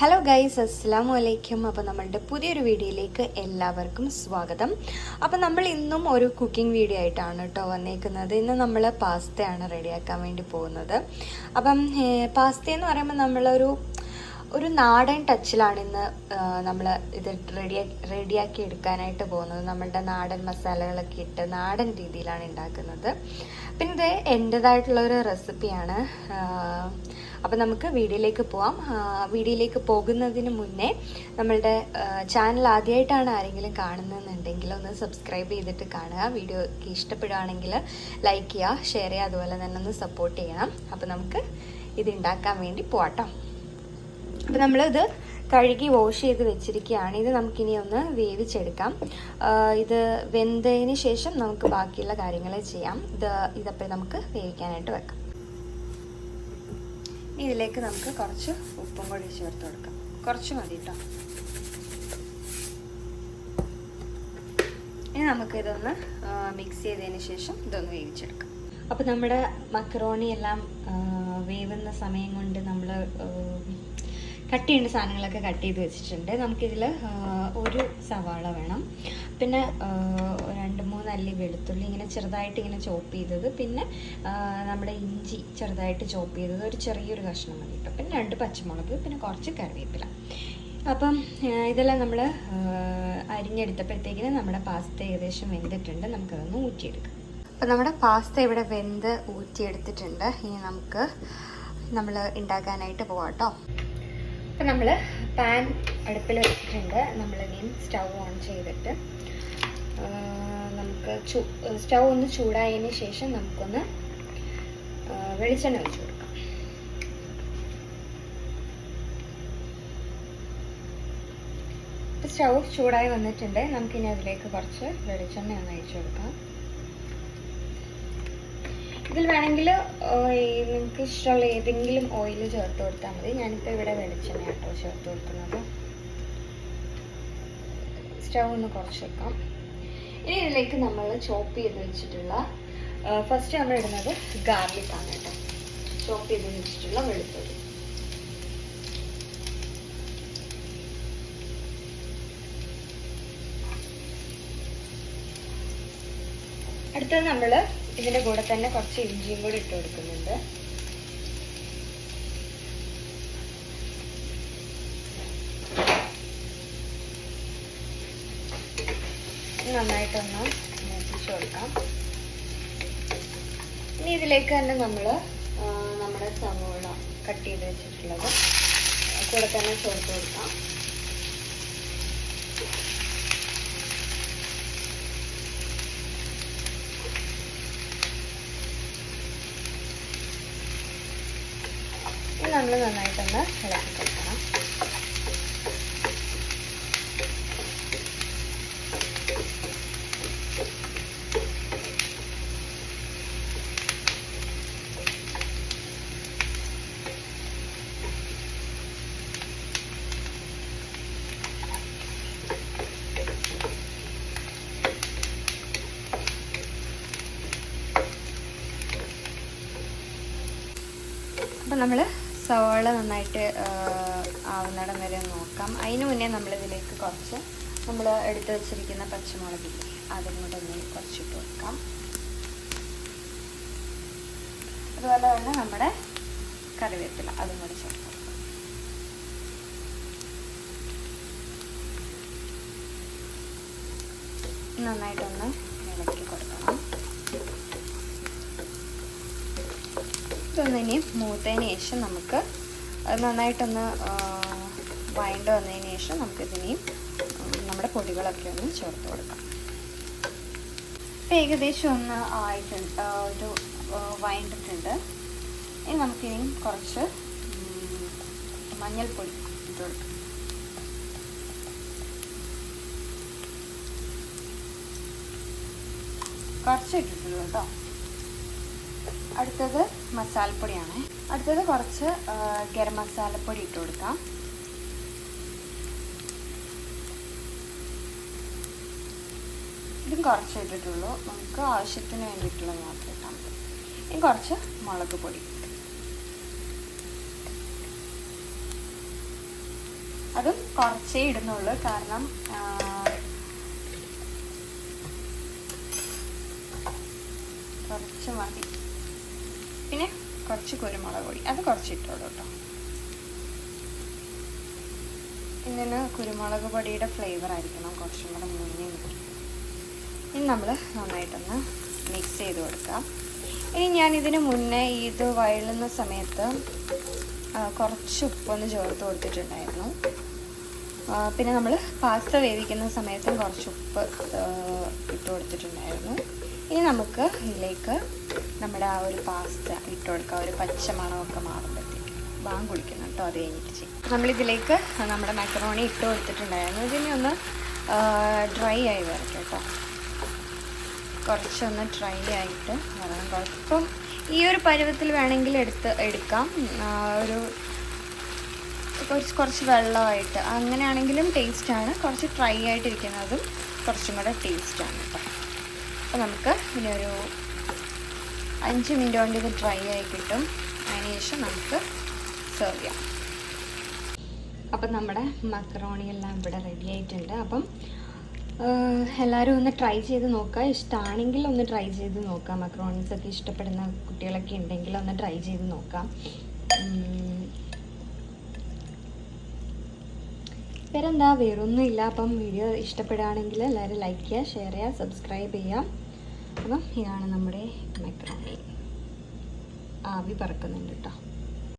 Hello guys അസ്സാമു അലൈക്കും അപ്പോൾ നമ്മളുടെ പുതിയൊരു വീഡിയോയിലേക്ക് എല്ലാവർക്കും സ്വാഗതം. അപ്പോൾ നമ്മൾ ഇന്നും ഒരു കുക്കിംഗ് വീഡിയോ ആയിട്ടാണ് കേട്ടോ വന്നേക്കുന്നത്. ഇന്ന് നമ്മൾ പാസ്തയാണ് റെഡിയാക്കാൻ വേണ്ടി പോകുന്നത്. അപ്പം പാസ്ത എന്ന് പറയുമ്പോൾ നമ്മളൊരു ഒരു നാടൻ ടച്ചിലാണ് ഇന്ന് നമ്മൾ ഇത് റെഡിയാക്കി റെഡിയാക്കി എടുക്കാനായിട്ട് പോകുന്നത്. നമ്മളുടെ നാടൻ മസാലകളൊക്കെ ഇട്ട് നാടൻ രീതിയിലാണ് ഉണ്ടാക്കുന്നത്. പിന്നെ ഇത് എന്റെതായിട്ടുള്ള ഒരു റെസിപ്പിയാണ് അപ്പോൾ നമുക്ക് വീഡിയോയിലേക്ക് പോവാം. വീഡിയോയിലേക്ക് പോകുന്നതിന് മുന്നേ നമ്മളുടെ ചാനൽ ആദ്യമായിട്ടാണ് ആരെങ്കിലും കാണുന്നതെന്നുണ്ടെങ്കിൽ ഒന്ന് സബ്സ്ക്രൈബ് ചെയ്തിട്ട് കാണുക. വീഡിയോ ഇഷ്ടപ്പെടുകയാണെങ്കിൽ ലൈക്ക് ചെയ്യുക ഷെയർ ചെയ്യുക അതുപോലെ തന്നെ ഒന്ന് സപ്പോർട്ട് ചെയ്യണം. അപ്പോൾ നമുക്ക് ഇത് ഉണ്ടാക്കാൻ വേണ്ടി പോവാട്ടോ. അപ്പോൾ നമ്മളിത് കഴുകി വാഷ് ചെയ്ത് വെച്ചിരിക്കുകയാണ്. ഇത് നമുക്കിനി ഒന്ന് വേവിച്ചെടുക്കാം. ഇത് വെന്തതിന് ശേഷം നമുക്ക് ബാക്കിയുള്ള കാര്യങ്ങൾ ചെയ്യാം. ഇത് ഇതപ്പോൾ നമുക്ക് വേവിക്കാനായിട്ട് വെക്കാം. ഇതിലേക്ക് നമുക്ക് കുറച്ച് ഉപ്പും കൂടി ചേർത്ത് കൊടുക്കാം. കുറച്ച് മതി കേട്ടോ ഇനി നമുക്കിതൊന്ന് മിക്സ് ചെയ്തതിന് ശേഷം ഇതൊന്ന് വേവിച്ചെടുക്കാം. അപ്പോൾ നമ്മുടെ മക്കറോണി എല്ലാം വേവുന്ന സമയം കൊണ്ട് നമ്മൾ കട്ട് ചെയ്യേണ്ട സാധനങ്ങളൊക്കെ കട്ട് ചെയ്ത് വെച്ചിട്ടുണ്ട്. നമുക്കിതിൽ ഒരു സവാള വേണം. പിന്നെ രണ്ട് മൂന്ന് അല്ലി വെളുത്തുള്ളി ഇങ്ങനെ ചെറുതായിട്ട് ഇങ്ങനെ ചോപ്പ് ചെയ്തത്. പിന്നെ നമ്മുടെ ഇഞ്ചി ചെറുതായിട്ട് ചോപ്പ് ചെയ്തത്. ഒരു ചെറിയൊരു കഷ്ണം മതി കേട്ടോ പിന്നെ രണ്ട് പച്ചമുളക് പിന്നെ കുറച്ച് കറിവേപ്പില. അപ്പം ഇതെല്ലാം നമ്മൾ അരിഞ്ഞെടുത്തപ്പോഴത്തേക്കിന് നമ്മുടെ പാസ്ത ഏകദേശം വെന്തിട്ടുണ്ട്. നമുക്കതൊന്ന് ഊറ്റിയെടുക്കാം. അപ്പം നമ്മുടെ പാസ്ത ഇവിടെ വെന്ത് ഊറ്റിയെടുത്തിട്ടുണ്ട്. ഇനി നമുക്ക് നമ്മൾ ഉണ്ടാക്കാനായിട്ട് പോവാം കേട്ടോ അപ്പം നമ്മൾ പാൻ അടുപ്പിൽ വെച്ചിട്ടുണ്ട്. നമ്മൾ നമ്മളിനിയും സ്റ്റൗ ഓൺ ചെയ്തിട്ട് നമുക്ക് സ്റ്റൗ ഒന്ന് ചൂടായതിന് ശേഷം നമുക്കൊന്ന് വെളിച്ചെണ്ണ ഒഴിച്ചു കൊടുക്കാം. ഇപ്പം സ്റ്റൗ ചൂടായി വന്നിട്ടുണ്ട്. നമുക്കിനി അതിലേക്ക് കുറച്ച് വെളിച്ചെണ്ണ ഒന്ന് ഒഴിച്ച് കൊടുക്കാം. ഇതിൽ വേണമെങ്കിൽ നിങ്ങൾക്ക് ഇഷ്ടമുള്ള ഏതെങ്കിലും ഓയിൽ ചേർത്ത് കൊടുത്താൽ മതി. ഞാനിപ്പോൾ ഇവിടെ വെളിച്ചെണ്ണ കേട്ടോ ചേർത്ത് കൊടുക്കുന്നത്. സ്റ്റൗ ഒന്ന് കുറച്ച് വെക്കാം. ഇനി ഇതിലേക്ക് നമ്മൾ ചോപ്പ് ചെയ്ത് വെച്ചിട്ടുള്ള ഫസ്റ്റ് നമ്മൾ ഇടുന്നത് ഗാർലിക് ആണ് കേട്ടോ. ചോപ്പ് ചെയ്ത് വെച്ചിട്ടുള്ള വെളുത്തുള്ളി. അടുത്തത് നമ്മൾ ഇതിന്റെ കൂടെ തന്നെ കുറച്ച് ഇഞ്ചിയും കൂടി ഇട്ട് കൊടുക്കുന്നുണ്ട്. നന്നായിട്ടൊന്ന് മൂപ്പിച്ച് കൊടുക്കാം. ഇനി ഇതിലേക്ക് തന്നെ നമ്മൾ നമ്മുടെ സവോള കട്ട് ചെയ്ത് വെച്ചിട്ടുള്ളത്. കൂടെ തന്നെ ചേർത്ത് കൊടുക്കാം. നമ്മൾ നന്നായിട്ടൊന്ന് ഇളക്കി കൊടുക്കണം. അപ്പം നമ്മൾ സവാള നന്നായിട്ട് ആവുന്നിടം വരെ നോക്കാം. അതിന് മുന്നേ നമ്മളിതിലേക്ക് കുറച്ച് നമ്മൾ എടുത്തു വെച്ചിരിക്കുന്ന പച്ചമുളക് അതും കൂടെ ഒന്ന് കുറച്ചിട്ട് വെക്കാം. അതുപോലെ തന്നെ നമ്മുടെ കറിവേപ്പില അതും കൂടി ചേർക്കാം നന്നായിട്ടൊന്ന് ഇളക്കി കൊടുക്കണം. ഇതൊന്ന് ഇനി മൂത്തതിന് ശേഷം നമുക്ക് നന്നായിട്ടൊന്ന് വൈൻഡ് വന്നതിന് ശേഷം നമുക്കിതിനെയും നമ്മുടെ പൊടികളൊക്കെ ഒന്ന് ചേർത്ത് കൊടുക്കാം. ഇപ്പം ഏകദേശം ഒന്ന് ആയിട്ടുണ്ട് ഒരു വഴണ്ടിട്ടുണ്ട് ഇനി നമുക്കിനി കുറച്ച് മഞ്ഞൾപ്പൊടി ഇട്ട് കൊടുക്കാം. കുറച്ച് കേട്ടോ. അടുത്തത് മസാലപ്പൊടിയാണ്. അടുത്തത് കുറച്ച് ഗരം മസാലപ്പൊടി ഇട്ട് കൊടുക്കാം. ഇതും കുറച്ച് ഇട്ടിട്ടുള്ളൂ. നമുക്ക് ആവശ്യത്തിന് വേണ്ടിയിട്ടുള്ള മാത്രം ഇട്ടാൽ മതി. ഇനി കുറച്ച് മുളക് പൊടി. അതും കുറച്ചേ ഇടുന്നുള്ളൂ. കാരണം കുറച്ച് മതി. പിന്നെ കുറച്ച് കുരുമുളക് പൊടി. അത് കുറച്ച് ഇട്ടോളൂ കേട്ടോ. ഇതിന് കുരുമുളക് പൊടിയുടെ ഫ്ലേവർ ആയിരിക്കണം. കുറച്ചും കൂടെ മുന്നേ ഇനി നമ്മൾ നന്നായിട്ടൊന്ന് മിക്സ് ചെയ്ത് കൊടുക്കാം. ഇനി ഞാൻ ഇതിന് മുന്നേ ഇത് വയളുന്ന സമയത്ത് കുറച്ച് ഉപ്പൊന്ന് ചേർത്ത് കൊടുത്തിട്ടുണ്ടായിരുന്നു. പിന്നെ നമ്മൾ പാസ്ത വേവിക്കുന്ന സമയത്തും കുറച്ച് ഉപ്പ് ഇട്ട് കൊടുത്തിട്ടുണ്ടായിരുന്നു. ഇനി നമുക്ക് ഇതിലേക്ക് നമ്മുടെ ആ ഒരു പാസ്ത ഇട്ട് കൊടുക്കുക ഒരു പച്ച മണമൊക്കെ മാറുമ്പോഴത്തേക്ക്. ബാങ്ക് കുളിക്കണം കേട്ടോ അത് കഴിഞ്ഞിട്ട് ചെയ്യും. നമ്മളിതിലേക്ക് നമ്മുടെ മാക്രോണി ഇട്ട് കൊടുത്തിട്ടുണ്ടായിരുന്നു. ഇതിനെ ഒന്ന് ഡ്രൈ ആയി വരട്ടെ കേട്ടോ. കുറച്ചൊന്ന് ഡ്രൈ ആയിട്ട് വരണം കുഴപ്പം ഈ ഒരു പരുവത്തിൽ വേണമെങ്കിൽ എടുത്ത് എടുക്കാം. ഒരു കുറച്ച് കുറച്ച് വെള്ളമായിട്ട്. അങ്ങനെയാണെങ്കിലും ടേസ്റ്റാണ് കുറച്ച് ഡ്രൈ ആയിട്ടിരിക്കുന്നതും കുറച്ചും കൂടെ ടേസ്റ്റാണ് കേട്ടോ. അപ്പോൾ നമുക്ക് ഇതിനൊരു അഞ്ച് മിനിറ്റ് കൊണ്ട് ഇത് ഡ്രൈ ആയി കിട്ടും. അതിന് ശേഷം നമുക്ക് സെർവ് ചെയ്യാം. അപ്പം നമ്മുടെ മക്കറോണി എല്ലാം ഇവിടെ റെഡി ആയിട്ടുണ്ട്. അപ്പം എല്ലാവരും ഒന്ന് ട്രൈ ചെയ്ത് നോക്കുക. ഇഷ്ടമാണെങ്കിൽ ഒന്ന് ട്രൈ ചെയ്ത് നോക്കാം മക്രോണീസ് ഒക്കെ ഇഷ്ടപ്പെടുന്ന കുട്ടികളൊക്കെ ഉണ്ടെങ്കിൽ ഒന്ന് ട്രൈ ചെയ്ത് നോക്കാം. വേറെന്താ? വേറൊന്നും ഇല്ല അപ്പം വീഡിയോ ഇഷ്ടപ്പെടുകയാണെങ്കിൽ എല്ലാവരും ലൈക്ക് ചെയ്യുക ഷെയർ ചെയ്യുക സബ്സ്ക്രൈബ് ചെയ്യുക. അപ്പം ഇതാണ് നമ്മുടെ മൈക്രോവേവ്. ആവി പറക്കുന്നുണ്ട് കേട്ടോ.